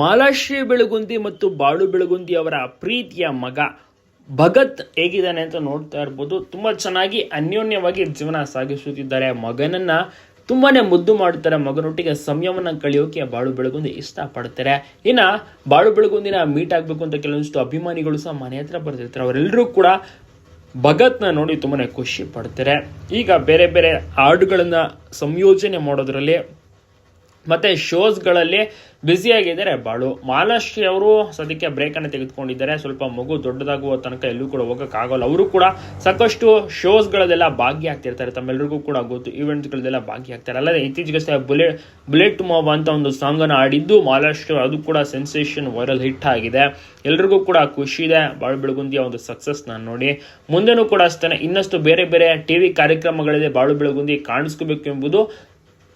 ಮಾಲಾಶ್ರೀ ಬೆಳಗುಂದಿ ಮತ್ತು ಬಾಳು ಬೆಳಗುಂದಿ ಅವರ ಪ್ರೀತಿಯ ಮಗ ಭಗತ್ ಹೇಗಿದ್ದಾನೆ ಅಂತ ನೋಡ್ತಾ ಇರ್ಬೋದು. ತುಂಬ ಚೆನ್ನಾಗಿ ಅನ್ಯೋನ್ಯವಾಗಿ ಜೀವನ ಸಾಗಿಸುತ್ತಿದ್ದಾರೆ. ಮಗನನ್ನ ತುಂಬಾ ಮುದ್ದು ಮಾಡ್ತಾರೆ ಮಗನೊಟ್ಟಿಗೆ ಸಮಯವನ್ನು ಕಳೆಯೋಕೆ ಬಾಳು ಬೆಳಗುಂದಿ ಇಷ್ಟಪಡ್ತಾರೆ. ಇನ್ನು ಬಾಳು ಬೆಳಗುಂದಿನ ಮೀಟ್ ಆಗಬೇಕು ಅಂತ ಕೆಲವೊಂದಿಷ್ಟು ಅಭಿಮಾನಿಗಳು ಸಹ ಮನೆ ಹತ್ರ ಬರ್ತಿರ್ತಾರೆ. ಅವರೆಲ್ಲರೂ ಕೂಡ ಭಗತ್ನ ನೋಡಿ ತುಂಬಾ ಖುಷಿ ಪಡ್ತಾರೆ. ಈಗ ಬೇರೆ ಬೇರೆ ಹಾಡುಗಳನ್ನು ಸಂಯೋಜನೆ ಮಾಡೋದ್ರಲ್ಲಿ ಮತ್ತೆ ಶೋಸ್ಗಳಲ್ಲಿ ಬ್ಯುಸಿಯಾಗಿದ್ದಾರೆ ಬಾಳು. ಮಾಲಾಶ್ರೀ ಅವರು ಸದ್ಯಕ್ಕೆ ಬ್ರೇಕನ್ನು ತೆಗೆದುಕೊಂಡಿದ್ದಾರೆ. ಸ್ವಲ್ಪ ಮಗು ದೊಡ್ಡದಾಗುವ ತನಕ ಎಲ್ಲೂ ಕೂಡ ಹೋಗೋಕ್ಕಾಗಲ್ಲ. ಅವರು ಕೂಡ ಸಾಕಷ್ಟು ಶೋಸ್ಗಳಲ್ಲೆಲ್ಲ ಭಾಗಿಯಾಗ್ತಿರ್ತಾರೆ. ತಮ್ಮೆಲ್ಲರಿಗೂ ಕೂಡ ಗೊತ್ತು ಈವೆಂಟ್ಸ್ಗಳದೆಲ್ಲ ಭಾಗಿಯಾಗ್ತಾರೆ. ಅಲ್ಲದೆ ಇತ್ತೀಚೆಗಷ್ಟೇ ಬುಲೆಟ್ ಬುಲೆಟ್ ಮಾಬ್ ಅಂತ ಒಂದು ಸಾಂಗನ್ನು ಆಡಿದ್ದು ಮಾಲಾಶ್ರೀ ಅದು ಕೂಡ ಸೆನ್ಸೇಷನ್ ವೈರಲ್ ಹಿಟ್ ಆಗಿದೆ. ಎಲ್ರಿಗೂ ಕೂಡ ಖುಷಿ ಇದೆ. ಬಾಳು ಬೆಳಗುಂದಿಯ ಒಂದು ಸಕ್ಸಸ್ ನಾನು ನೋಡಿ. ಮುಂದೆನೂ ಕೂಡ ಅಷ್ಟೇ ಇನ್ನಷ್ಟು ಬೇರೆ ಬೇರೆ ಟಿವಿ ಕಾರ್ಯಕ್ರಮಗಳಿದೆ ಬಾಳು ಬೆಳಗುಂದಿ ಕಾಣಿಸ್ಕೋಬೇಕು ಎಂಬುದು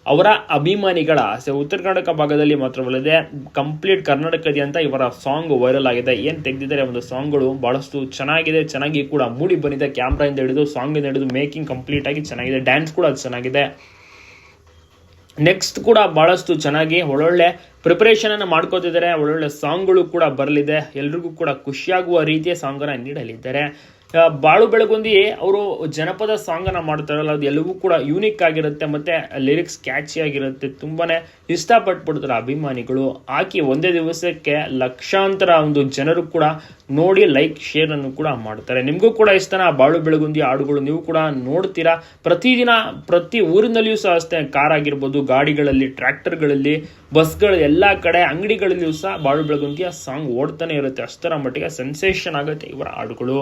ಅವರ ಅಭಿಮಾನಿಗಳ ಉತ್ತರ ಕರ್ನಾಟಕ ಭಾಗದಲ್ಲಿ ಮಾತ್ರವಲ್ಲದೆ ಕಂಪ್ಲೀಟ್ ಕರ್ನಾಟಕದಾದ್ಯಂತ ಇವರ ಸಾಂಗ್ ವೈರಲ್ ಆಗಿದೆ. ಏನು ತೆಗೆದಿದ್ದಾರೆ ಒಂದು ಸಾಂಗ್ಗಳು ಬಹಳಷ್ಟು ಚೆನ್ನಾಗಿದೆ, ಚೆನ್ನಾಗಿ ಕೂಡ ಮೂಡಿ ಬಂದಿದೆ. ಕ್ಯಾಮ್ರಾಯಿಂದ ಹಿಡಿದು ಸಾಂಗಿಂದ ಹಿಡಿದು ಮೇಕಿಂಗ್ ಕಂಪ್ಲೀಟ್ ಆಗಿ ಚೆನ್ನಾಗಿದೆ. ಡ್ಯಾನ್ಸ್ ಕೂಡ ಅದು ಚೆನ್ನಾಗಿದೆ. ನೆಕ್ಸ್ಟ್ ಕೂಡ ಬಹಳಷ್ಟು ಚೆನ್ನಾಗಿ ಒಳ್ಳೊಳ್ಳೆ ಪ್ರಿಪರೇಷನ್ ಅನ್ನು ಮಾಡ್ಕೋತಿದ್ದಾರೆ ಒಳ್ಳೊಳ್ಳೆ ಸಾಂಗ್ಗಳು ಕೂಡ ಬರಲಿದೆ, ಎಲ್ರಿಗೂ ಕೂಡ ಖುಷಿಯಾಗುವ ರೀತಿಯ ಸಾಂಗನ್ನು ನೀಡಲಿದ್ದಾರೆ. ಬಾಳು ಬೆಳಗುಂದಿ ಅವರು ಜನಪದ ಸಾಂಗ್ ಅನ್ನ ಮಾಡ್ತಾರಲ್ಲ, ಅದು ಎಲ್ಲವೂ ಕೂಡ ಯೂನಿಕ್ ಆಗಿರುತ್ತೆ ಮತ್ತೆ ಲಿರಿಕ್ಸ್ ಕ್ಯಾಚಿ ಆಗಿರುತ್ತೆ, ತುಂಬಾನೇ ಇಷ್ಟಪಟ್ಬಿಡ್ತಾರೆ ಅಭಿಮಾನಿಗಳು. ಆಕೆ ಒಂದೇ ದಿವಸಕ್ಕೆ ಲಕ್ಷಾಂತರ ಒಂದು ಜನರು ಕೂಡ ನೋಡಿ ಲೈಕ್ ಶೇರ್ ಅನ್ನು ಕೂಡ ಮಾಡ್ತಾರೆ. ನಿಮಗೂ ಕೂಡ ಇಷ್ಟನ ಬಾಳು ಬೆಳಗುಂದಿ ಹಾಡುಗಳು, ನೀವು ಕೂಡ ನೋಡ್ತೀರಾ? ಪ್ರತಿದಿನ ಪ್ರತಿ ಊರಿನಲ್ಲಿಯೂ ಸಹ ಅಷ್ಟೇ, ಕಾರ್ ಆಗಿರ್ಬೋದು, ಗಾಡಿಗಳಲ್ಲಿ ಟ್ರ್ಯಾಕ್ಟರ್ಗಳಲ್ಲಿ ಬಸ್ಗಳು ಎಲ್ಲ ಕಡೆ ಅಂಗಡಿಗಳಲ್ಲಿಯೂ ಸಹ ಬಾಳು ಬೆಳಗುಂದಿಯ ಸಾಂಗ್ ಓಡ್ತಾನೆ ಇರುತ್ತೆ. ಅಷ್ಟರ ಮಟ್ಟಿಗೆ ಸೆನ್ಸೇಷನ್ ಆಗುತ್ತೆ ಇವರ ಹಾಡುಗಳು.